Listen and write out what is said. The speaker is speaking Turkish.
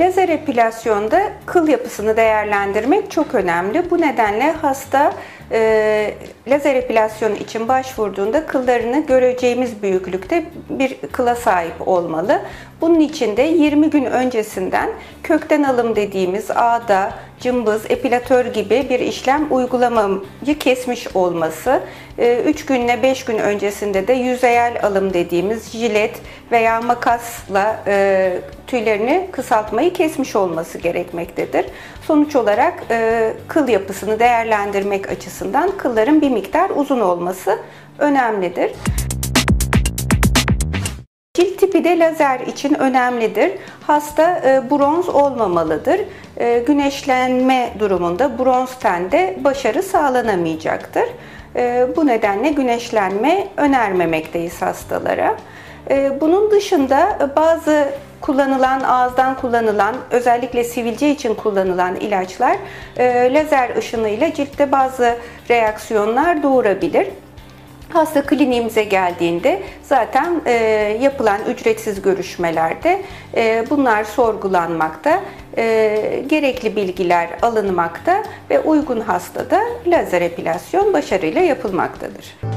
Lazer epilasyonda kıl yapısını değerlendirmek çok önemli. Bu nedenle hasta e, lazer epilasyon için başvurduğunda kıllarını göreceğimiz büyüklükte bir kıla sahip olmalı. Bunun için de 20 gün öncesinden kökten alım dediğimiz ağda, cımbız, epilatör gibi bir işlem uygulamayı kesmiş olması, 3 e, günle 5 gün öncesinde de yüzeyel alım dediğimiz jilet veya makasla e, tüylerini kısaltmayı kesmiş olması gerekmektedir. Sonuç olarak e, kıl yapısını değerlendirmek açısından kılların bir miktar uzun olması önemlidir. Cilt tipi de lazer için önemlidir. Hasta e, bronz olmamalıdır. E, güneşlenme durumunda bronz tende başarı sağlanamayacaktır. E, bu nedenle güneşlenme önermemekteyiz hastalara. E, bunun dışında bazı kullanılan, ağızdan kullanılan, özellikle sivilce için kullanılan ilaçlar e, lazer ışınıyla ciltte bazı reaksiyonlar doğurabilir. Hasta kliniğimize geldiğinde zaten e, yapılan ücretsiz görüşmelerde e, bunlar sorgulanmakta, e, gerekli bilgiler alınmakta ve uygun hastada lazer epilasyon başarıyla yapılmaktadır.